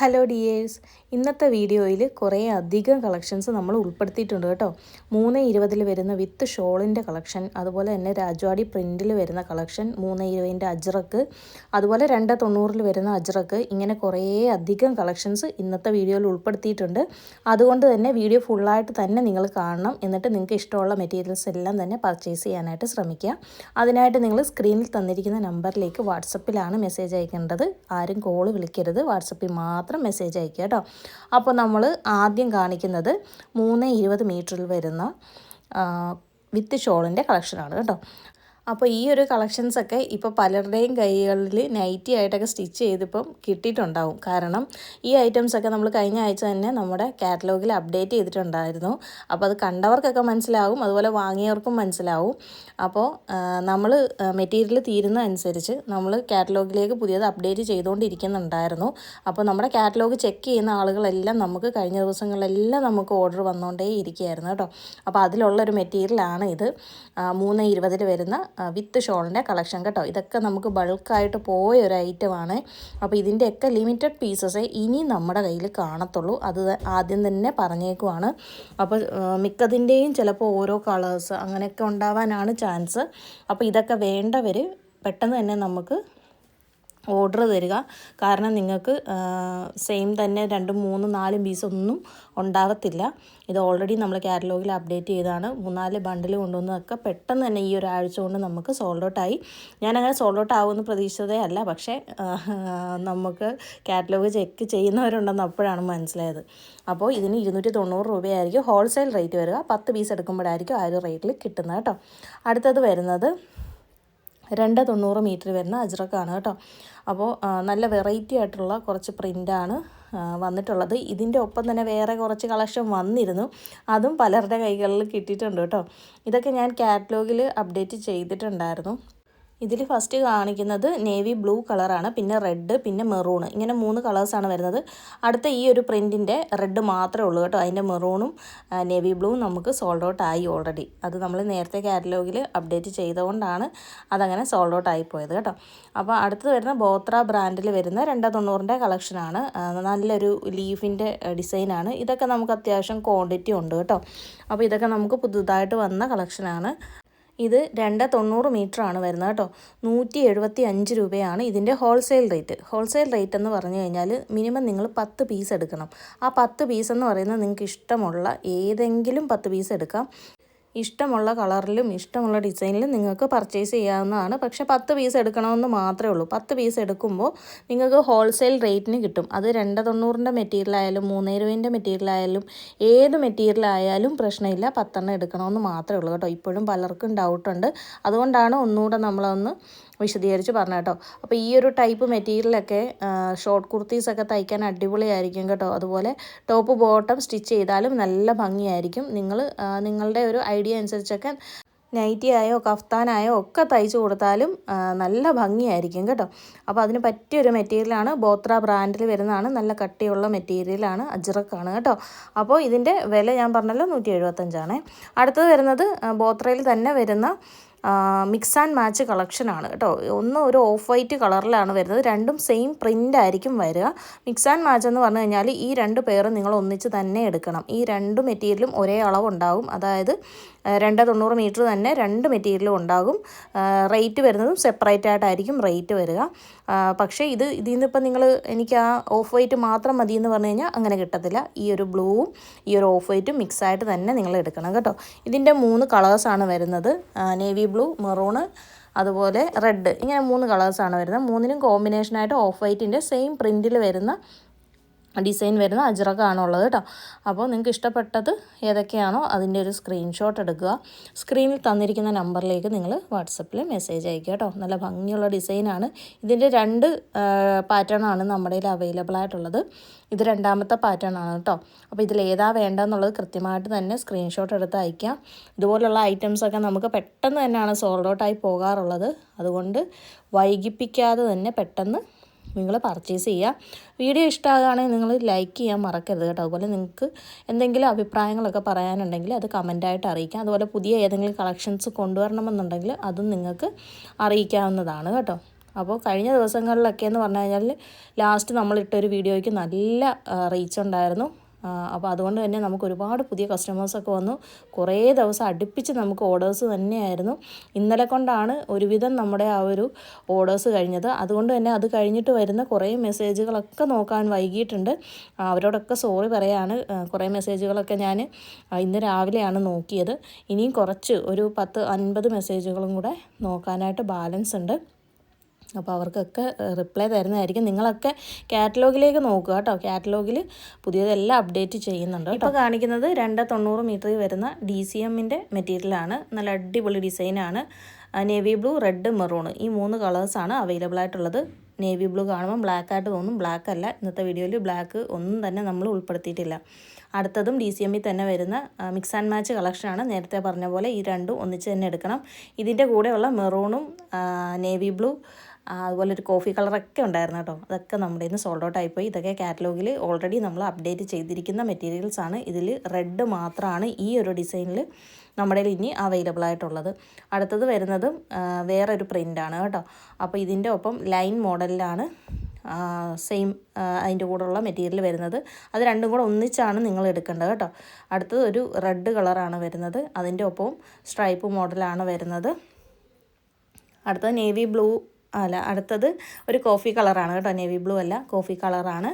Hello dears ഇന്നത്തെ വീഡിയോയിൽ കുറേ അധികം കളക്ഷൻസ് നമ്മൾ ഉൾപ്പെടുത്തിയിട്ടുണ്ട് കേട്ടോ. മൂന്ന് ഇരുപതിൽ വരുന്ന വിത്ത് ഷോളിന്റെ കളക്ഷൻ അതുപോലെ തന്നെ രാജവാടി പ്രിന്റിൽ വരുന്ന കളക്ഷൻ മൂന്ന് ഇരുപതിന്റെ അജ്രക്ക് അതുപോലെ രണ്ട് തൊണ്ണൂറിൽ വരുന്ന അജ്രക്ക് ഇങ്ങനെ കുറേ അധികം കളക്ഷൻസ് ഇന്നത്തെ വീഡിയോയിൽ ഉൾപ്പെടുത്തിയിട്ടുണ്ട്. അതുകൊണ്ട് തന്നെ വീഡിയോ ഫുള്ളായിട്ട് തന്നെ നിങ്ങൾ കാണണം. എന്നിട്ട് നിങ്ങൾക്ക് ഇഷ്ടമുള്ള മെറ്റീരിയൽസ് എല്ലാം തന്നെ പർച്ചേസ് ചെയ്യാനായിട്ട് ശ്രമിക്കുക. അതിനായിട്ട് നിങ്ങൾ സ്ക്രീനിൽ തന്നിരിക്കുന്ന നമ്പറിലേക്ക് വാട്സപ്പിലാണ് മെസ്സേജ് അയക്കേണ്ടത്. ആരും കോൾ വിളിക്കരുത്. വാട്സപ്പിൽ മാത്രം മെസ്സേജ് അയക്കുക കേട്ടോ അപ്പോൾ നമ്മൾ ആദ്യം കാണിക്കുന്നത് മൂന്ന് ഇരുപത് മീറ്ററിൽ വരുന്ന വിത്ത് ഷോളിന്റെ കളക്ഷനാണ് കേട്ടോ. അപ്പോൾ ഈ ഒരു കളക്ഷൻസൊക്കെ ഇപ്പോൾ പലരുടെയും കൈകളിൽ നൈറ്റി ആയിട്ടൊക്കെ സ്റ്റിച്ച് ചെയ്തിപ്പം കിട്ടിയിട്ടുണ്ടാവും. കാരണം ഈ ഐറ്റംസ് ഒക്കെ നമ്മൾ കഴിഞ്ഞ ആഴ്ച തന്നെ നമ്മുടെ കാറ്റലോഗിൽ അപ്ഡേറ്റ് ചെയ്തിട്ടുണ്ടായിരുന്നു. അപ്പോൾ അത് കണ്ടവർക്കൊക്കെ മനസ്സിലാവും അതുപോലെ വാങ്ങിയവർക്കും മനസ്സിലാവും. അപ്പോൾ നമ്മൾ മെറ്റീരിയൽ തീരുന്ന അനുസരിച്ച് നമ്മൾ കാറ്റലോഗിലേക്ക് പുതിയത് അപ്ഡേറ്റ് ചെയ്തുകൊണ്ടിരിക്കുന്നുണ്ടായിരുന്നു അപ്പോൾ നമ്മുടെ കാറ്റലോഗ് ചെക്ക് ചെയ്യുന്ന ആളുകളെല്ലാം നമുക്ക് കഴിഞ്ഞ ദിവസങ്ങളിലെല്ലാം നമുക്ക് ഓർഡർ വന്നുകൊണ്ടേ ഇരിക്കുകയായിരുന്നു കേട്ടോ അപ്പോൾ അതിലുള്ളൊരു മെറ്റീരിയലാണ് ഇത്. മൂന്ന് ഇരുപതിൽ വരുന്ന വിത്ത് ഷോളിന്റെ കളക്ഷൻ കേട്ടോ. ഇതൊക്കെ നമുക്ക് ബൾക്കായിട്ട് പോയ ഒരു ഐറ്റമാണ്. അപ്പോൾ ഇതിന്റെയൊക്കെ ലിമിറ്റഡ് പീസസേ ഇനി നമ്മുടെ കയ്യിൽ കാണത്തുള്ളൂ. അത് ആദ്യം തന്നെ പറഞ്ഞേക്കുവാണ്. അപ്പോൾ മിക്കതിന്റെയും ചിലപ്പോൾ ഓരോ കളേഴ്സ് അങ്ങനെയൊക്കെ ഉണ്ടാവാനാണ് ചാൻസ്. അപ്പോൾ ഇതൊക്കെ വേണ്ടവർ പെട്ടെന്ന് തന്നെ നമുക്ക് ഓർഡർ തരിക. കാരണം നിങ്ങൾക്ക് സെയിം തന്നെ രണ്ടും മൂന്നും നാലും പീസ് ഒന്നും ഉണ്ടാകത്തില്ല ഇത് ഓൾറെഡി നമ്മൾ കാറ്റലോഗിൽ അപ്ഡേറ്റ് ചെയ്താണ് മൂന്നാൽ ബണ്ടിൽ കൊണ്ടുവന്നതൊക്കെ പെട്ടെന്ന് തന്നെ ഈ ഒരാഴ്ച കൊണ്ട് നമുക്ക് സോൾഡ് ഔട്ടായി ഞാനങ്ങനെ സോൾഡ് ഔട്ട് ആവുമെന്ന് പ്രതീക്ഷിച്ചതേ അല്ല. പക്ഷേ നമുക്ക് കാറ്റലോഗ് ചെക്ക് ചെയ്യുന്നവരുണ്ടെന്ന് അപ്പോഴാണ് മനസ്സിലായത്. അപ്പോൾ ഇതിന് ഇരുന്നൂറ്റി തൊണ്ണൂറ് രൂപയായിരിക്കും ഹോൾസെയിൽ റേറ്റ് വരിക. പത്ത് പീസ് എടുക്കുമ്പോഴായിരിക്കും ആ ഒരു റേറ്റിൽ കിട്ടുന്നത് കേട്ടോ. അടുത്തത് വരുന്നത് രണ്ട് തൊണ്ണൂറ് മീറ്റർ വരുന്ന അജ്രക്കാണ് കേട്ടോ. അപ്പോൾ നല്ല വെറൈറ്റി ആയിട്ടുള്ള കുറച്ച് പ്രിന്റാണ് വന്നിട്ടുള്ളത്. ഇതിന്റെ ഒപ്പം തന്നെ വേറെ കുറച്ച് കളക്ഷൻ വന്നിരുന്നു. അതും പലരുടെ കൈകളിൽ കിട്ടിയിട്ടുണ്ട് കേട്ടോ. ഇതൊക്കെ ഞാൻ കാറ്റലോഗിൽ അപ്ഡേറ്റ് ചെയ്തിട്ടുണ്ടായിരുന്നു. ഇതിൽ ഫസ്റ്റ് കാണിക്കുന്നത് നേവി ബ്ലൂ കളറാണ് പിന്നെ റെഡ് പിന്നെ മെറൂൺ ഇങ്ങനെ മൂന്ന് കളേഴ്സാണ് വരുന്നത്. അടുത്ത ഈ ഒരു പ്രിന്റിന്റെ റെഡ് മാത്രമേ ഉള്ളൂ കേട്ടോ. അതിന്റെ മെറൂണും നേവി ബ്ലൂവും നമുക്ക് സോൾഡ് ഔട്ട് ആയി ഓൾറെഡി അത് നമ്മൾ നേരത്തെ കാറ്റലോഗിൽ അപ്ഡേറ്റ് ചെയ്തുകൊണ്ടാണ് അതങ്ങനെ സോൾഡ് ഔട്ട് ആയി പോയത് കേട്ടോ. അപ്പോൾ അടുത്ത് വരുന്ന ബോത്ര ബ്രാൻഡിൽ വരുന്ന രണ്ടാ തൊണ്ണൂറിന്റെ കളക്ഷനാണ് നല്ലൊരു ലീഫിന്റെ ഡിസൈനാണ് ഇതൊക്കെ നമുക്ക് അത്യാവശ്യം ക്വാണ്ടിറ്റി ഉണ്ട് കേട്ടോ. അപ്പോൾ ഇതൊക്കെ നമുക്ക് പുതുതായിട്ട് വന്ന കളക്ഷനാണ് ഇത് രണ്ട് തൊണ്ണൂറ് മീറ്റർ ആണ് വരുന്നത് കേട്ടോ. നൂറ്റി എഴുപത്തി അഞ്ച് രൂപയാണ് ഇതിന്റെ ഹോൾസെയിൽ റേറ്റ്. ഹോൾസെയിൽ റേറ്റ് എന്ന് പറഞ്ഞു കഴിഞ്ഞാൽ മിനിമം നിങ്ങൾ പത്ത് പീസ് എടുക്കണം. ആ പത്ത് പീസ് എന്ന് പറയുന്നത് നിങ്ങൾക്ക് ഇഷ്ടമുള്ള ഏതെങ്കിലും പത്ത് പീസ് എടുക്കാം. ഇഷ്ടമുള്ള കളറിലും ഇഷ്ടമുള്ള ഡിസൈനിലും നിങ്ങൾക്ക് പർച്ചേസ് ചെയ്യാവുന്നതാണ്. പക്ഷേ പത്ത് പീസ് എടുക്കണമെന്ന് മാത്രമേ ഉള്ളൂ. പത്ത് പീസ് എടുക്കുമ്പോൾ നിങ്ങൾക്ക് ഹോൾസെയിൽ റേറ്റിന് കിട്ടും. അത് രണ്ട് തൊണ്ണൂറിന്റെ മെറ്റീരിയലായാലും മൂന്നേ രൂപേന്റെ മെറ്റീരിയലായാലും ഏത് മെറ്റീരിയലായാലും പ്രശ്നമില്ല. പത്തെണ്ണം എടുക്കണമെന്ന് മാത്രമേ ഉള്ളൂ കേട്ടോ. ഇപ്പോഴും പലർക്കും ഡൗട്ടുണ്ട് അതുകൊണ്ടാണ് ഒന്നുകൂടെ നമ്മളൊന്ന് വിശദീകരിച്ച് പറഞ്ഞു കേട്ടോ. അപ്പോൾ ഈ ഒരു ടൈപ്പ് മെറ്റീരിയലൊക്കെ ഷോർട്ട് കുർത്തീസൊക്കെ തയ്ക്കാൻ അടിപൊളിയായിരിക്കും കേട്ടോ. അതുപോലെ ടോപ്പ് ബോട്ടം സ്റ്റിച്ച് ചെയ്താലും നല്ല ഭംഗിയായിരിക്കും. നിങ്ങൾ നിങ്ങളുടെ ഒരു ഐഡിയ അനുസരിച്ചൊക്കെ നൈറ്റി ആയോ കഫ്താനായോ ഒക്കെ തയ്ച്ചു കൊടുത്താലും നല്ല ഭംഗിയായിരിക്കും കേട്ടോ. അപ്പോൾ അതിന് പറ്റിയൊരു മെറ്റീരിയലാണ് ബോത്ര ബ്രാൻഡിൽ വരുന്നതാണ്. നല്ല കട്ടിയുള്ള മെറ്റീരിയലാണ് അജ്രക്കാണ് കേട്ടോ. അപ്പോൾ ഇതിന്റെ വില ഞാൻ പറഞ്ഞല്ലോ നൂറ്റി എഴുപത്തഞ്ചാണ് അടുത്തത് വരുന്നത് ബോത്രയിൽ തന്നെ വരുന്ന മിക്സ് ആൻഡ് മാച്ച് കളക്ഷനാണ് കേട്ടോ. ഒന്ന് ഒരു ഓഫ് വൈറ്റ് കളറിലാണ് വരുന്നത്. രണ്ടും സെയിം പ്രിന്റ് ആയിരിക്കും വരിക. മിക്സ് ആൻഡ് മാച്ച് എന്ന് പറഞ്ഞു കഴിഞ്ഞാൽ ഈ രണ്ട് പേരും നിങ്ങൾ ഒന്നിച്ച് തന്നെ എടുക്കണം. ഈ രണ്ട് മെറ്റീരിയലും ഒരേ അളവുണ്ടാകും അതായത് രണ്ട് തൊണ്ണൂറ് മീറ്റർ തന്നെ രണ്ട് മെറ്റീരിയലും ഉണ്ടാകും. റേറ്റ് വരുന്നതും സെപ്പറേറ്റ് ആയിട്ടായിരിക്കും റേറ്റ് വരിക. പക്ഷേ ഇത് ഇതിൽ നിന്നിപ്പോൾ നിങ്ങൾ എനിക്ക് ആ ഓഫ് വൈറ്റ് മാത്രം മതി എന്ന് പറഞ്ഞു കഴിഞ്ഞാൽ അങ്ങനെ കിട്ടത്തില്ല. ഈ ഒരു ബ്ലൂവും ഈ ഒരു ഓഫ് വൈറ്റും മിക്സ് ആയിട്ട് തന്നെ നിങ്ങൾ എടുക്കണം കേട്ടോ. ഇതിന്റെ മൂന്ന് കളേഴ്സാണ് വരുന്നത്. നേവി ബ്ലൂ മെറൂണ് അതുപോലെ റെഡ്. ഇങ്ങനെ മൂന്ന് കളേഴ്സാണ് വരുന്നത്. മൂന്നിനും കോമ്പിനേഷനായിട്ട് ഓഫ് വൈറ്റിന്റെ സെയിം പ്രിന്റിൽ വരുന്ന ഡിസൈൻ വരുന്ന അജ്രകാണുള്ളത് കേട്ടോ. അപ്പോൾ നിങ്ങൾക്ക് ഇഷ്ടപ്പെട്ടത് ഏതൊക്കെയാണോ അതിന്റെ ഒരു സ്ക്രീൻഷോട്ട് എടുക്കുക. സ്ക്രീനിൽ തന്നിരിക്കുന്ന നമ്പറിലേക്ക് നിങ്ങൾ വാട്സപ്പിൽ മെസ്സേജ് അയക്കുക കേട്ടോ. നല്ല ഭംഗിയുള്ള ഡിസൈനാണ് ഇതിന്റെ രണ്ട് പാറ്റേണാണ് നമ്മുടെ കയ്യിൽ അവൈലബിൾ ആയിട്ടുള്ളത്. ഇത് രണ്ടാമത്തെ പാറ്റേൺ ആണ് കേട്ടോ. അപ്പോൾ ഇതിൽ ഏതാ വേണ്ടതെന്നുള്ളത് കൃത്യമായിട്ട് തന്നെ സ്ക്രീൻഷോട്ട് എടുത്ത് അയക്കാം. ഇതുപോലുള്ള ഐറ്റംസൊക്കെ നമുക്ക് പെട്ടെന്ന് തന്നെയാണ് സോൾഡ് ഔട്ടായി പോകാറുള്ളത്. അതുകൊണ്ട് വൈകിപ്പിക്കാതെ തന്നെ പെട്ടെന്ന് നിങ്ങൾ പർച്ചേസ് ചെയ്യുക. വീഡിയോ ഇഷ്ടമാകുകയാണെങ്കിൽ നിങ്ങൾ ലൈക്ക് ചെയ്യാൻ മറക്കരുത് കേട്ടോ. അതുപോലെ നിങ്ങൾക്ക് എന്തെങ്കിലും അഭിപ്രായങ്ങളൊക്കെ പറയാനുണ്ടെങ്കിൽ അത് കമന്റായിട്ട് അറിയിക്കാം. അതുപോലെ പുതിയ ഏതെങ്കിലും കളക്ഷൻസ് കൊണ്ടുവരണമെന്നുണ്ടെങ്കിൽ അതും നിങ്ങൾക്ക് അറിയിക്കാവുന്നതാണ് കേട്ടോ. അപ്പോൾ കഴിഞ്ഞ ദിവസങ്ങളിലൊക്കെ എന്ന് പറഞ്ഞു കഴിഞ്ഞാൽ ലാസ്റ്റ് നമ്മളിട്ടൊരു വീഡിയോയ്ക്ക് നല്ല റീച്ച് ഉണ്ടായിരുന്നു. അപ്പോൾ അതുകൊണ്ട് തന്നെ നമുക്ക് ഒരുപാട് പുതിയ കസ്റ്റമേഴ്സൊക്കെ വന്നു. കുറേ ദിവസം അടുപ്പിച്ച് നമുക്ക് ഓർഡേഴ്സ് തന്നെയായിരുന്നു. ഇന്നലെ കൊണ്ടാണ് ഒരുവിധം നമ്മുടെ ആ ഒരു ഓർഡേഴ്സ് കഴിഞ്ഞത്. അതുകൊണ്ട് തന്നെ അത് കഴിഞ്ഞിട്ട് വരുന്ന കുറേ മെസ്സേജുകളൊക്കെ നോക്കാൻ വൈകിയിട്ടുണ്ട്. അവരോടൊക്കെ സോറി പറയാണ്. കുറേ മെസ്സേജുകളൊക്കെ ഞാൻ ഇന്ന് രാവിലെയാണ് നോക്കിയത്. ഇനിയും കുറച്ച് ഒരു പത്ത് അൻപത് മെസ്സേജുകളും കൂടെ നോക്കാനായിട്ട് ബാലൻസ് ഉണ്ട്. അപ്പോൾ അവർക്കൊക്കെ റിപ്ലൈ തരുന്നതായിരിക്കും. നിങ്ങളൊക്കെ കാറ്റലോഗിലേക്ക് നോക്കുക കേട്ടോ. കാറ്റലോഗിൽ പുതിയതെല്ലാം അപ്ഡേറ്റ് ചെയ്യുന്നുണ്ട് ഇപ്പോൾ കാണിക്കുന്നത് രണ്ട് തൊണ്ണൂറ് മീറ്ററിൽ വരുന്ന ഡി സി എമ്മിന്റെ മെറ്റീരിയലാണ്. നല്ല അടിപൊളി ഡിസൈനാണ്. നേവി ബ്ലൂ റെഡ് മെറൂൺ ഈ മൂന്ന് കളേഴ്സാണ് അവൈലബിൾ ആയിട്ടുള്ളത്. നേവി ബ്ലൂ കാണുമ്പോൾ ബ്ലാക്ക് ആയിട്ട് തോന്നും. ബ്ലാക്ക് അല്ല. ഇന്നത്തെ വീഡിയോയിൽ ബ്ലാക്ക് ഒന്നും തന്നെ നമ്മൾ ഉൾപ്പെടുത്തിയിട്ടില്ല. അടുത്തതും ഡി സി എമ്മിൽ തന്നെ വരുന്ന മിക്സ് ആൻഡ് മാച്ച് കളക്ഷനാണ്. നേരത്തെ പറഞ്ഞ പോലെ ഈ രണ്ടും ഒന്നിച്ച് തന്നെ എടുക്കണം. ഇതിന്റെ കൂടെയുള്ള മെറൂണും നേവി ബ്ലൂ അതുപോലെ ഒരു കോഫി കളറൊക്കെ ഉണ്ടായിരുന്നു കേട്ടോ. അതൊക്കെ നമ്മുടെ ഇന്ന് സോൾഡ് ഔട്ട് ആയിപ്പോയി. ഇതൊക്കെ കാറ്റലോഗിൽ ഓൾറെഡി നമ്മൾ അപ്ഡേറ്റ് ചെയ്തിരിക്കുന്ന മെറ്റീരിയൽസ് ആണ്. ഇതിൽ റെഡ് മാത്രമാണ് ഈ ഒരു ഡിസൈനിൽ നമ്മുടെ ഇനി അവൈലബിൾ ആയിട്ടുള്ളത്. അടുത്തത് വരുന്നതും വേറൊരു പ്രിന്റാണ് കേട്ടോ. അപ്പോൾ ഇതിന്റെ ഒപ്പം ലൈൻ മോഡലിലാണ് സെയിം അതിന്റെ കൂടെയുള്ള മെറ്റീരിയൽ വരുന്നത്. അത് രണ്ടും കൂടെ ഒന്നിച്ചാണ് നിങ്ങൾ എടുക്കേണ്ടത് കേട്ടോ. അടുത്തത് ഒരു റെഡ് കളറാണ് വരുന്നത്. അതിന്റെ ഒപ്പവും സ്ട്രൈപ്പ് മോഡലാണ് വരുന്നത്. അടുത്തത് നേവി ബ്ലൂ അല്ല അടുത്തത് ഒരു കോഫി കളറാണ് കേട്ടോ നേവി ബ്ലൂ അല്ല കോഫി കളറാണ്.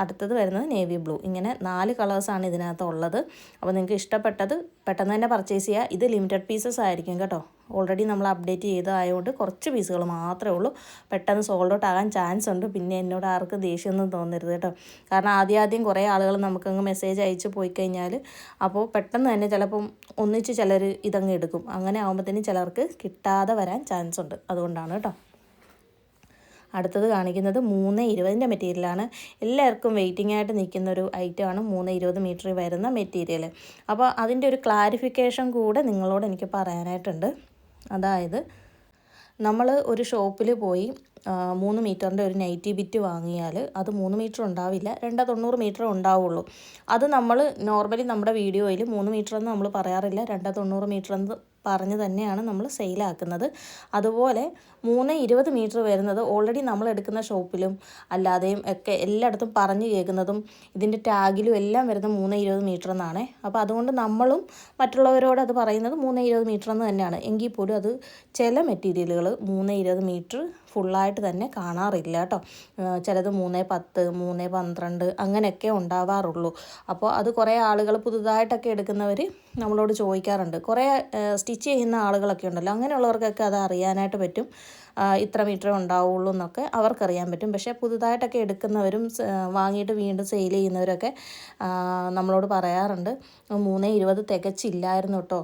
അടുത്തത് വരുന്നത് നേവി ബ്ലൂ. ഇങ്ങനെ നാല് കളേഴ്സാണ് ഇതിനകത്ത് ഉള്ളത്. അപ്പോൾ നിങ്ങൾക്ക് ഇഷ്ടപ്പെട്ടത് പെട്ടെന്ന് തന്നെ പർച്ചേസ് ചെയ്യുക ഇത് ലിമിറ്റഡ് പീസസ് ആയിരിക്കും കേട്ടോ. ഓൾറെഡി നമ്മൾ അപ്ഡേറ്റ് ചെയ്തതായതുകൊണ്ട് കുറച്ച് പീസുകൾ മാത്രമേ ഉള്ളൂ. പെട്ടെന്ന് സോൾഡ് ഔട്ട് ആകാൻ ചാൻസ് ഉണ്ട്. പിന്നെ എന്നോട് ആർക്കും ദേഷ്യമൊന്നും തോന്നരുത് കേട്ടോ. കാരണം ആദ്യം ആദ്യം കുറേ ആളുകൾ നമുക്കങ്ങ് മെസ്സേജ് അയച്ച് പോയി കഴിഞ്ഞാൽ അപ്പോൾ പെട്ടെന്ന് തന്നെ ചിലപ്പം ഒന്നിച്ച് ചിലർ ഇതങ്ങ് എടുക്കും. അങ്ങനെ ആകുമ്പോഴത്തേനും ചിലർക്ക് കിട്ടാതെ വരാൻ ചാൻസ് ഉണ്ട്. അതുകൊണ്ടാണ് കേട്ടോ. അടുത്തത് കാണിക്കുന്നത് മൂന്ന് ഇരുപതിന്റെ മെറ്റീരിയലാണ്. എല്ലാവർക്കും വെയിറ്റിംഗ് ആയിട്ട് നിൽക്കുന്ന ഒരു ഐറ്റമാണ് മൂന്ന് ഇരുപത് മീറ്റർ വരുന്ന മെറ്റീരിയൽ അപ്പോൾ അതിന്റെ ഒരു ക്ലാരിഫിക്കേഷൻ കൂടെ നിങ്ങളോട് എനിക്ക് പറയാനായിട്ടുണ്ട്. അതായത് നമ്മൾ ഒരു ഷോപ്പിൽ പോയി മൂന്ന് മീറ്ററിന്റെ ഒരു നൈറ്റി ബിറ്റ് വാങ്ങിയാൽ അത് മൂന്ന് മീറ്റർ ഉണ്ടാവില്ല. രണ്ട് തൊണ്ണൂറ് മീറ്റർ ഉണ്ടാവുള്ളൂ. അത് നമ്മൾ നോർമലി നമ്മുടെ വീഡിയോയിൽ മൂന്ന് മീറ്റർ എന്ന് നമ്മൾ പറയാറില്ല. രണ്ട് തൊണ്ണൂറ് മീറ്റർ എന്ന് പറഞ്ഞ് തന്നെയാണ് നമ്മൾ സെയിലാക്കുന്നത്. അതുപോലെ മൂന്ന് ഇരുപത് മീറ്റർ വരുന്നത് ഓൾറെഡി നമ്മൾ എടുക്കുന്ന ഷോപ്പിലും അല്ലാതെയും ഒക്കെ എല്ലായിടത്തും പറഞ്ഞു കേൾക്കുന്നതും ഇതിന്റെ ടാഗിലും എല്ലാം വരുന്ന മൂന്ന് ഇരുപത് മീറ്റർ എന്നാണ്. അപ്പോൾ അതുകൊണ്ട് നമ്മളും മറ്റുള്ളവരോട് അത് പറയുന്നത് മൂന്ന് ഇരുപത് മീറ്റർ എന്ന് തന്നെയാണ്. എങ്കിൽ പോലും അത് ചില മെറ്റീരിയലുകൾ മൂന്ന് ഇരുപത് മീറ്റർ ഫുള്ളായിട്ട് തന്നെ കാണാറില്ല കേട്ടോ ചിലത് മൂന്ന് പത്ത് മൂന്ന് പന്ത്രണ്ട് അങ്ങനെയൊക്കെ ഉണ്ടാവാറുള്ളൂ. അപ്പോൾ അത് കുറേ ആളുകൾ പുതുതായിട്ടൊക്കെ എടുക്കുന്നവർ നമ്മളോട് ചോദിക്കാറുണ്ട്. കുറേ സ്റ്റിച്ച് ചെയ്യുന്ന ആളുകളൊക്കെ ഉണ്ടല്ലോ. അങ്ങനെയുള്ളവർക്കൊക്കെ അത് അറിയാനായിട്ട് പറ്റും. ഇത്ര മീറ്റർ ഉണ്ടാവുള്ളൂ എന്നൊക്കെ അവർക്കറിയാൻ പറ്റും. പക്ഷേ പുതുതായിട്ടൊക്കെ എടുക്കുന്നവരും വാങ്ങിയിട്ട് വീണ്ടും സെയിൽ ചെയ്യുന്നവരൊക്കെ നമ്മളോട് പറയാറുണ്ട് മൂന്ന് ഇരുപത് തികച്ചില്ലായിരുന്നു കേട്ടോ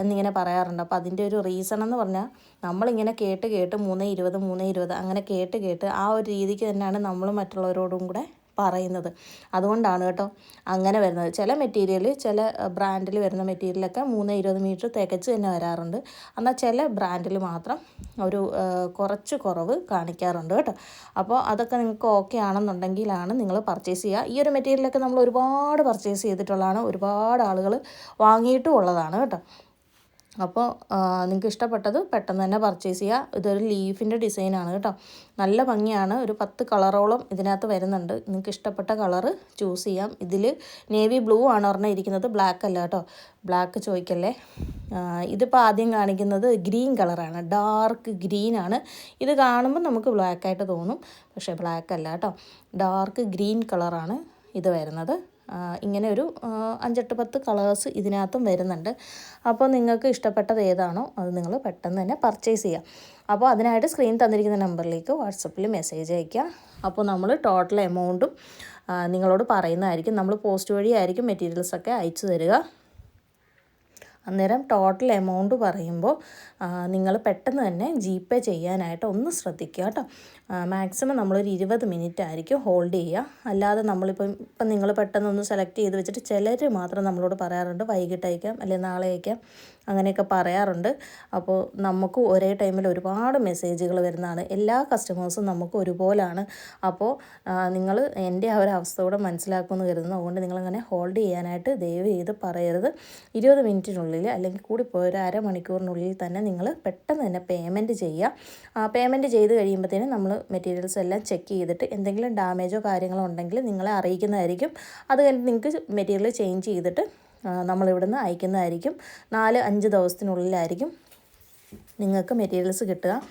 എന്നിങ്ങനെ പറയാറുണ്ട്. അപ്പോൾ അതിന്റെ ഒരു റീസൺ എന്ന് പറഞ്ഞാൽ നമ്മളിങ്ങനെ കേട്ട് കേട്ട് മൂന്ന് ഇരുപത് മൂന്ന് ഇരുപത് അങ്ങനെ കേട്ട് കേട്ട് ആ ഒരു രീതിക്ക് തന്നെയാണ് നമ്മൾ മറ്റുള്ളവരോടും കൂടെ പറയുന്നത്. അതുകൊണ്ടാണ് കേട്ടോ അങ്ങനെ വരുന്നത്. ചില മെറ്റീരിയൽ ചില ബ്രാൻഡിൽ വരുന്ന മെറ്റീരിയലൊക്കെ മൂന്ന് ഇരുപത് മീറ്റർ തികച്ച് തന്നെ വരാറുണ്ട്. എന്നാൽ ചില ബ്രാൻഡിൽ മാത്രം ഒരു കുറച്ച് കുറവ് കാണിക്കാറുണ്ട് കേട്ടോ. അപ്പോൾ അതൊക്കെ നിങ്ങൾക്ക് ഓക്കെ ആണെന്നുണ്ടെങ്കിലാണ് നിങ്ങൾ പർച്ചേസ് ചെയ്യുക. ഈ ഒരു മെറ്റീരിയലൊക്കെ നമ്മൾ ഒരുപാട് പർച്ചേസ് ചെയ്തിട്ടുള്ളതാണ്. ഒരുപാട് ആളുകൾ വാങ്ങിയിട്ടും ഉള്ളതാണ് കേട്ടോ. അപ്പോൾ നിങ്ങൾക്ക് ഇഷ്ടപ്പെട്ടത് പെട്ടെന്ന് തന്നെ പർച്ചേസ് ചെയ്യുക. ഇതൊരു ലീഫിന്റെ ഡിസൈനാണ് കേട്ടോ. നല്ല ഭംഗിയാണ്. ഒരു പത്ത് കളറോളം ഇതിനകത്ത് വരുന്നുണ്ട്. നിങ്ങൾക്ക് ഇഷ്ടപ്പെട്ട കളറ് ചൂസ് ചെയ്യാം. ഇതിൽ നേവി ബ്ലൂ ആണ് ഒരെണ്ണം ഇരിക്കുന്നത്. ബ്ലാക്ക് അല്ല കേട്ടോ. ബ്ലാക്ക് ചോദിക്കല്ലേ? ഇതിപ്പോൾ ആദ്യം കാണിക്കുന്നത് ഗ്രീൻ കളറാണ് ഡാർക്ക് ആണ്. ഇത് കാണുമ്പോൾ നമുക്ക് ബ്ലാക്കായിട്ട് തോന്നും. പക്ഷേ ബ്ലാക്ക് അല്ല കേട്ടോ. ഡാർക്ക് ഗ്രീൻ കളറാണ് ഇത് വരുന്നത്. ഇങ്ങനെ ഒരു അഞ്ചെട്ട് പത്ത് കളേഴ്സ് ഇതിനകത്തും വരുന്നുണ്ട്. അപ്പോൾ നിങ്ങൾക്ക് ഇഷ്ടപ്പെട്ടത് ഏതാണോ അത് നിങ്ങൾ പെട്ടെന്ന് തന്നെ പർച്ചേസ് ചെയ്യാം. അപ്പോൾ അതിനായിട്ട് സ്ക്രീൻ തന്നിരിക്കുന്ന നമ്പറിലേക്ക് വാട്സപ്പിൽ മെസ്സേജ് അയയ്ക്കുക. അപ്പോൾ നമ്മൾ ടോട്ടൽ എമൗണ്ടും നിങ്ങളോട് പറയുന്നതായിരിക്കും. നമ്മൾ പോസ്റ്റ് വഴിയായിരിക്കും മെറ്റീരിയൽസൊക്കെ അയച്ചു തരിക. അന്നേരം ടോട്ടൽ എമൗണ്ട് പറയുമ്പോൾ നിങ്ങൾ പെട്ടെന്ന് തന്നെ ജി പേ ചെയ്യാനായിട്ട് ഒന്ന് ശ്രദ്ധിക്കുക കേട്ടോ. മാക്സിമം നമ്മളൊരു ഇരുപത് മിനിറ്റ് ആയിരിക്കും ഹോൾഡ് ചെയ്യുക. അല്ലാതെ നമ്മളിപ്പം ഇപ്പം നിങ്ങൾ പെട്ടെന്നൊന്ന് സെലക്ട് ചെയ്ത് വെച്ചിട്ട് ചിലർ മാത്രം നമ്മളോട് പറയാറുണ്ട് വൈകിട്ട് അയക്കാം അല്ലെങ്കിൽ നാളെ അയക്കാം അങ്ങനെയൊക്കെ പറയാറുണ്ട്. അപ്പോൾ നമുക്ക് ഒരേ ടൈമിൽ ഒരുപാട് മെസ്സേജുകൾ വരുന്നതാണ്. എല്ലാ കസ്റ്റമേഴ്സും നമുക്ക് ഒരുപോലാണ്. അപ്പോൾ നിങ്ങൾ എന്റെ ആ ഒരു അവസ്ഥ കൂടെ മനസ്സിലാക്കുമെന്ന് കരുതുന്നു. അതുകൊണ്ട് നിങ്ങളങ്ങനെ ഹോൾഡ് ചെയ്യാനായിട്ട് ദയവ് ചെയ്ത് പറയരുത്. ഇരുപത് മിനിറ്റിനുള്ളിൽ അല്ലെങ്കിൽ കൂടി പോയ ഒരു അരമണിക്കൂറിനുള്ളിൽ തന്നെ നിങ്ങൾ പെട്ടെന്ന് തന്നെ പേയ്മെന്റ് ചെയ്യുക. പേയ്മെന്റ് ചെയ്ത് കഴിയുമ്പോഴത്തേനും നമ്മൾ മെറ്റീരിയൽസ് എല്ലാം ചെക്ക് ചെയ്തിട്ട് എന്തെങ്കിലും ഡാമേജോ കാര്യങ്ങളോ ഉണ്ടെങ്കിൽ നിങ്ങളെ അറിയിക്കുന്നതായിരിക്കും. അത് കഴിഞ്ഞ് നിങ്ങൾക്ക് മെറ്റീരിയൽ ചേഞ്ച് ചെയ്തിട്ട് നമ്മളിവിടുന്ന് അയക്കുന്നതായിരിക്കും. നാല് അഞ്ച് ദിവസത്തിനുള്ളിലായിരിക്കും നിങ്ങൾക്ക് മെറ്റീരിയൽസ് കിട്ടുക.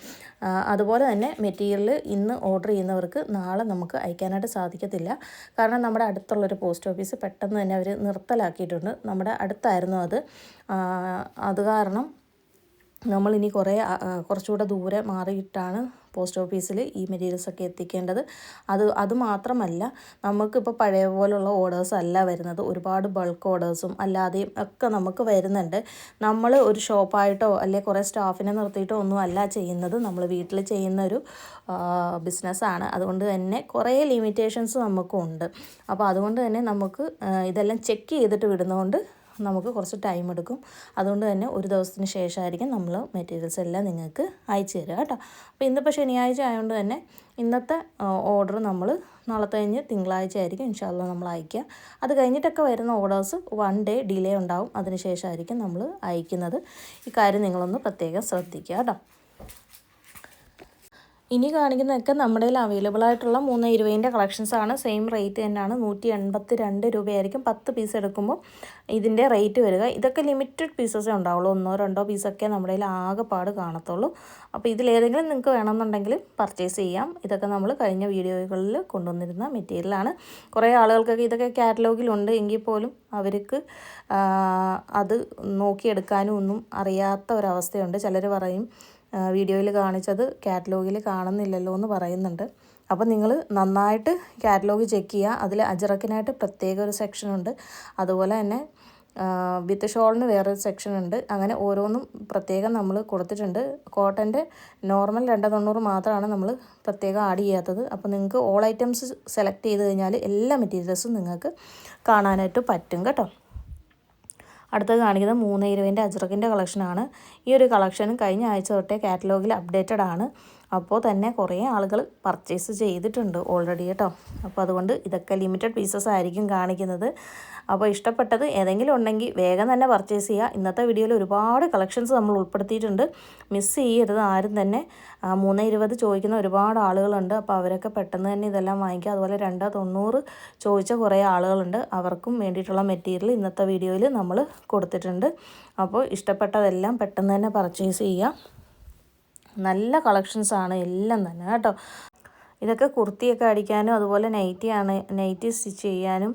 അതുപോലെ തന്നെ മെറ്റീരിയൽ ഇന്ന് ഓർഡർ ചെയ്യുന്നവർക്ക് നാളെ നമുക്ക് അയക്കാനായിട്ട് സാധിക്കത്തില്ല. കാരണം നമ്മുടെ അടുത്തുള്ളൊരു പോസ്റ്റ് ഓഫീസ് പെട്ടെന്ന് തന്നെ അവർ നിർത്തലാക്കിയിട്ടുണ്ട്. നമ്മുടെ അടുത്തായിരുന്നു അത്. അത് കാരണം നമ്മളിനി കുറേ കുറച്ചുകൂടെ ദൂരെ മാറിയിട്ടാണ് പോസ്റ്റ് ഓഫീസിൽ ഈ മെറ്റീരിയൽസൊക്കെ എത്തിക്കേണ്ടത്. അത് അത് മാത്രമല്ല നമുക്കിപ്പോൾ പഴയ പോലുള്ള ഓർഡേഴ്സ് അല്ല വരുന്നത്. ഒരുപാട് ബൾക്ക് ഓർഡേഴ്സും അല്ലാതെയും ഒക്കെ നമുക്ക് വരുന്നുണ്ട്. നമ്മൾ ഒരു ഷോപ്പായിട്ടോ അല്ലെ കുറേ സ്റ്റാഫിനെ നിർത്തിയിട്ടോ ഒന്നും അല്ല ചെയ്യുന്നത്. നമ്മൾ വീട്ടിൽ ചെയ്യുന്നൊരു ബിസിനസ്സാണ്. അതുകൊണ്ട് തന്നെ കുറേ ലിമിറ്റേഷൻസ് നമുക്കുണ്ട്. അപ്പോൾ അതുകൊണ്ട് തന്നെ നമുക്ക് ഇതെല്ലാം ചെക്ക് ചെയ്തിട്ട് വിടുന്നതുകൊണ്ട് നമുക്ക് കുറച്ച് ടൈം എടുക്കും. അതുകൊണ്ട് തന്നെ ഒരു ദിവസത്തിന് ശേഷമായിരിക്കും നമ്മൾ മെറ്റീരിയൽസ് എല്ലാം നിങ്ങൾക്ക് അയച്ചു തരിക കേട്ടോ. അപ്പോൾ ഇന്നിപ്പോൾ ശനിയാഴ്ച ആയതുകൊണ്ട് തന്നെ ഇന്നത്തെ ഓർഡർ നമ്മൾ നാളെ കഴിഞ്ഞ് തിങ്കളാഴ്ച ആയിരിക്കും ഇൻഷാല്ല നമ്മൾ അയക്കുക അത് കഴിഞ്ഞിട്ടൊക്കെ വരുന്ന ഓർഡേഴ്സ് വൺ ഡേ ഡിലേ ഉണ്ടാവും. അതിന് ശേഷമായിരിക്കും നമ്മൾ അയക്കുന്നത്. ഈ കാര്യം നിങ്ങളൊന്ന് പ്രത്യേകം ശ്രദ്ധിക്കുക കേട്ടോ. ഇനി കാണിക്കുന്നതൊക്കെ നമ്മുടെ കയ്യിൽ അവൈലബിൾ ആയിട്ടുള്ള മൂന്ന് ഇരുപതിന്റെ ആണ്. സെയിം റേറ്റ് തന്നെയാണ്. നൂറ്റി എൺപത്തി രണ്ട് രൂപയായിരിക്കും പത്ത് പീസ് എടുക്കുമ്പോൾ ഇതിന്റെ റേറ്റ് വരിക. ഇതൊക്കെ ലിമിറ്റഡ് പീസസേ ഉണ്ടാവുള്ളൂ. ഒന്നോ രണ്ടോ പീസൊക്കെ നമ്മുടെ കയ്യിൽ ആകെപ്പാട് കാണത്തുള്ളൂ. അപ്പോൾ ഇതിലേതെങ്കിലും നിങ്ങൾക്ക് വേണമെന്നുണ്ടെങ്കിൽ പർച്ചേസ് ചെയ്യാം. ഇതൊക്കെ നമ്മൾ കഴിഞ്ഞ വീഡിയോകളിൽ കൊണ്ടുവന്നിരുന്ന മെറ്റീരിയലാണ് കുറേ ആളുകൾക്കൊക്കെ ഇതൊക്കെ കാറ്റലോഗിലുണ്ട് എങ്കിൽ പോലും അവർക്ക് അത് നോക്കിയെടുക്കാനും ഒന്നും അറിയാത്ത ഒരവസ്ഥയുണ്ട്. ചിലർ പറയും വീഡിയോയിൽ കാണിച്ചത് കാറ്റലോഗിൽ കാണുന്നില്ലല്ലോ എന്ന് പറയുന്നുണ്ട്. അപ്പോൾ നിങ്ങൾ നന്നായിട്ട് കാറ്റലോഗ് ചെക്ക് ചെയ്യുക. അതിൽ അജറക്കിനായിട്ട് പ്രത്യേക ഒരു സെക്ഷൻ ഉണ്ട്. അതുപോലെ തന്നെ വിത്ത് ഷോളിന് വേറൊരു സെക്ഷൻ ഉണ്ട്. അങ്ങനെ ഓരോന്നും പ്രത്യേകം നമ്മൾ കൊടുത്തിട്ടുണ്ട്. കോട്ടന്റെ നോർമൽ രണ്ട് തൊണ്ണൂറ് മാത്രമാണ് നമ്മൾ പ്രത്യേകം ആഡ് ചെയ്യാത്തത്. അപ്പോൾ നിങ്ങൾക്ക് ഓൾ ഐറ്റംസ് സെലക്ട് ചെയ്ത് കഴിഞ്ഞാൽ എല്ലാ മെറ്റീരിയൽസും നിങ്ങൾക്ക് കാണാനായിട്ട് പറ്റും കേട്ടോ. അടുത്തത് കാണിക്കുന്നത് മൂന്ന് ഇരുപതിന്റെ അജ്രക്കിന്റെ കളക്ഷനാണ് ഈ ഒരു കളക്ഷൻ കഴിഞ്ഞ ആഴ്ച തൊട്ടേ കാറ്റലോഗിൽ അപ്ഡേറ്റഡ് ആണ്. അപ്പോൾ തന്നെ കുറേ ആളുകൾ പർച്ചേസ് ചെയ്തിട്ടുണ്ട് ഓൾറെഡി കേട്ടോ. അപ്പോൾ അതുകൊണ്ട് ഇതൊക്കെ ലിമിറ്റഡ് പീസസ് ആയിരിക്കും കാണിക്കുന്നത്. അപ്പോൾ ഇഷ്ടപ്പെട്ടത് ഏതെങ്കിലും ഉണ്ടെങ്കിൽ വേഗം തന്നെ പർച്ചേസ് ചെയ്യുക. ഇന്നത്തെ വീഡിയോയിൽ ഒരുപാട് കളക്ഷൻസ് നമ്മൾ ഉൾപ്പെടുത്തിയിട്ടുണ്ട്. മിസ് ചെയ്യരുത് ആരും തന്നെ. മൂന്ന് ഇരുപത് ചോദിക്കുന്ന ഒരുപാട് ആളുകളുണ്ട്. അപ്പോൾ അവരൊക്കെ പെട്ടെന്ന് തന്നെ ഇതെല്ലാം വാങ്ങിക്കുക. അതുപോലെ രണ്ടോ തൊണ്ണൂറ് ചോദിച്ച കുറേ ആളുകളുണ്ട്. അവർക്കും വേണ്ടിയിട്ടുള്ള മെറ്റീരിയൽ ഇന്നത്തെ വീഡിയോയിൽ നമ്മൾ കൊടുത്തിട്ടുണ്ട്. അപ്പോൾ ഇഷ്ടപ്പെട്ടതെല്ലാം പെട്ടെന്ന് തന്നെ പർച്ചേസ് ചെയ്യുക. നല്ല കളക്ഷൻസ് ആണ് എല്ലാം തന്നെ കേട്ടോ. ഇതൊക്കെ കുർത്തിയൊക്കെ അടിക്കാനും അതുപോലെ നൈറ്റി ആണ് നൈറ്റി സ്റ്റിച്ച് ചെയ്യാനും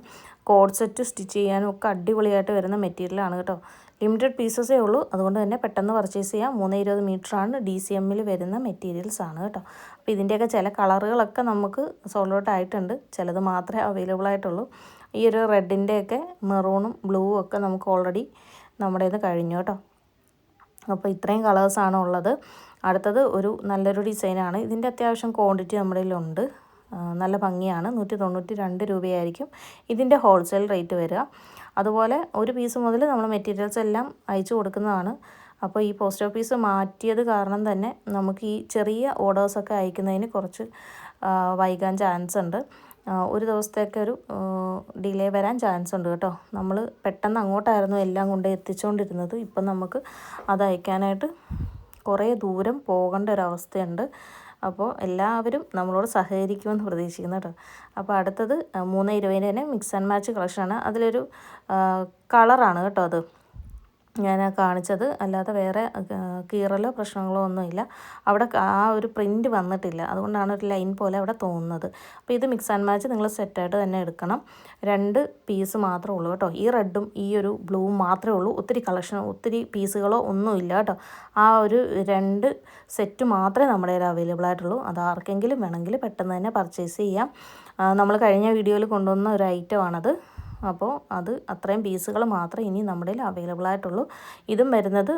കോഡ് സെറ്റ് സ്റ്റിച്ച് ചെയ്യാനും ഒക്കെ അടിപൊളിയായിട്ട് വരുന്ന മെറ്റീരിയലാണ് കേട്ടോ. ലിമിറ്റഡ് പീസസേ ഉള്ളൂ. അതുകൊണ്ട് തന്നെ പെട്ടെന്ന് പർച്ചേസ് ചെയ്യാം. മൂന്ന് ഇരുപത് മീറ്ററാണ് ഡി സി എമ്മിൽ വരുന്ന മെറ്റീരിയൽസ് ആണ് കേട്ടോ. അപ്പോൾ ഇതിന്റെയൊക്കെ ചില കളറുകളൊക്കെ നമുക്ക് സോൾഡ് ഔട്ട് ആയിട്ടുണ്ട്. ചിലത് മാത്രമേ അവൈലബിൾ ആയിട്ടുള്ളൂ. ഈ ഒരു റെഡിന്റെയൊക്കെ മെറൂണും ബ്ലൂവും ഒക്കെ നമുക്ക് ഓൾറെഡി നമ്മുടെ ഇത് കഴിഞ്ഞു കേട്ടോ. അപ്പോൾ ഇത്രയും കളേഴ്സാണ് ഉള്ളത്. അടുത്തത് ഒരു നല്ലൊരു ഡിസൈനാണ്. ഇതിന്റെ അത്യാവശ്യം ക്വാണ്ടിറ്റി നമ്മുടെ ഉണ്ട് നല്ല ഭംഗിയാണ്. നൂറ്റി തൊണ്ണൂറ്റി രണ്ട് രൂപയായിരിക്കും ഇതിന്റെ ഹോൾസെയിൽ റേറ്റ് വരിക. അതുപോലെ ഒരു പീസ് മുതൽ നമ്മൾ മെറ്റീരിയൽസ് എല്ലാം അയച്ചു കൊടുക്കുന്നതാണ്. അപ്പോൾ ഈ പോസ്റ്റ് ഓഫീസ് മാറ്റിയത് കാരണം തന്നെ നമുക്ക് ഈ ചെറിയ ഓർഡേഴ്സൊക്കെ അയക്കുന്നതിന് കുറച്ച് വൈകാൻ ചാൻസ് ഉണ്ട്. ഒരു ദിവസത്തേക്ക് ഒരു ഡിലേ വരാൻ ചാൻസ് ഉണ്ട് കേട്ടോ. നമ്മൾ പെട്ടെന്ന് അങ്ങോട്ടായിരുന്നു എല്ലാം കൊണ്ട് എത്തിച്ചുകൊണ്ടിരുന്നത്. ഇപ്പം നമുക്ക് അത് അയക്കാനായിട്ട് കുറേ ദൂരം പോകേണ്ട ഒരവസ്ഥയുണ്ട്. അപ്പോൾ എല്ലാവരും നമ്മളോട് സഹകരിക്കുമെന്ന് പ്രതീക്ഷിക്കുന്നു കേട്ടോ. അപ്പോൾ അടുത്തത് മൂന്ന് ഇരുപതിന്റെ തന്നെ മിക്സ് ആൻഡ് മാച്ച് കളക്ഷനാണ് അതിലൊരു കളറാണ് കേട്ടോ അത്. ഞാൻ കാണിച്ചത്. അല്ലാതെ വേറെ കീറലോ പ്രശ്നങ്ങളോ ഒന്നുമില്ല. അവിടെ ആ ഒരു പ്രിന്റ് വന്നിട്ടില്ല. അതുകൊണ്ടാണ് ഒരു ലൈൻ പോലെ അവിടെ തോന്നുന്നത്. അപ്പോൾ ഇത് മിക്സ് ആൻഡ് മാച്ച് നിങ്ങൾ സെറ്റായിട്ട് തന്നെ എടുക്കണം. രണ്ട് പീസ് മാത്രമേ ഉള്ളൂ കേട്ടോ. ഈ റെഡും ഈ ഒരു ബ്ലൂവും മാത്രമേ ഉള്ളൂ. ഒത്തിരി കളക്ഷൻ ഒത്തിരി പീസുകളോ ഒന്നുമില്ല കേട്ടോ. ആ ഒരു രണ്ട് സെറ്റ് മാത്രമേ നമ്മുടെ കയ്യിൽ അവൈലബിൾ ആയിട്ടുള്ളൂ. അത് ആർക്കെങ്കിലും വേണമെങ്കിൽ പെട്ടെന്ന് തന്നെ പർച്ചേസ് ചെയ്യാം. നമ്മൾ കഴിഞ്ഞ വീഡിയോയിൽ കൊണ്ടുവന്ന ഒരു ഐറ്റമാണത് അപ്പോൾ അത് അത്രയും പീസുകൾ മാത്രമേ ഇനി നമ്മുടെ അവൈലബിൾ ആയിട്ടുള്ളൂ. ഇതും വരുന്നത്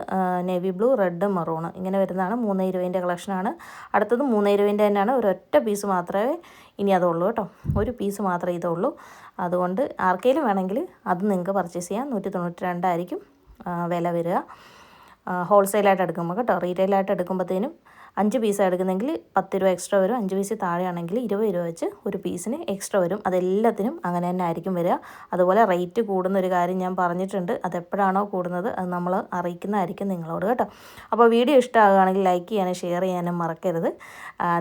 നേവി ബ്ലൂ റെഡ് മെറൂൺ ഇങ്ങനെ വരുന്നതാണ് മൂന്ന് ഇരുപതിന്റെ കളക്ഷനാണ് അടുത്തത് മൂന്ന് ഇരുപതിന്റെ തന്നെയാണ്. ഒരൊറ്റ പീസ് മാത്രമേ ഇനി അതുള്ളൂ കേട്ടോ. ഒരു പീസ് മാത്രമേ ഇതുള്ളൂ. അതുകൊണ്ട് ആർക്കെങ്കിലും വേണമെങ്കിൽ അത് നിങ്ങൾക്ക് പർച്ചേസ് ചെയ്യാം. നൂറ്റി തൊണ്ണൂറ്റി രണ്ടായിരിക്കും വില വരിക. ഹോൾസെയിലായിട്ട് എടുക്കുമ്പോൾ കേട്ടോ റീറ്റെയിലായിട്ട് എടുക്കുമ്പോഴത്തേനും അഞ്ച് പീസ് എടുക്കുന്നെങ്കിൽ പത്ത് രൂപ എക്സ്ട്രാ വരും. അഞ്ച് പീസ് താഴെയാണെങ്കിൽ ഇരുപത് രൂപ വെച്ച് ഒരു പീസിന് എക്സ്ട്രാ വരും. അതെല്ലാത്തിനും അങ്ങനെ തന്നെ ആയിരിക്കും വരിക. അതുപോലെ റേറ്റ് കൂടുന്ന ഒരു കാര്യം ഞാൻ പറഞ്ഞിട്ടുണ്ട്. അതെപ്പോഴാണോ കൂടുന്നത് അത് നമ്മൾ അറിയിക്കുന്നതായിരിക്കും നിങ്ങളോട് കേട്ടോ. അപ്പോൾ വീഡിയോ ഇഷ്ടമാകുകയാണെങ്കിൽ ലൈക്ക് ചെയ്യാനും ഷെയർ ചെയ്യാനും മറക്കരുത്.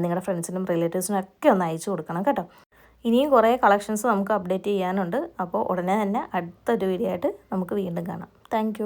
നിങ്ങളുടെ ഫ്രണ്ട്സിനും റിലേറ്റീവ്സിനും ഒക്കെ ഒന്ന് അയച്ചു കൊടുക്കണം കേട്ടോ. ഇനിയും കുറേ കളക്ഷൻസ് നമുക്ക് അപ്ഡേറ്റ് ചെയ്യാനുണ്ട്. അപ്പോൾ ഉടനെ തന്നെ അടുത്തൊരു വീഡിയോ ആയിട്ട് നമുക്ക് വീണ്ടും കാണാം. താങ്ക്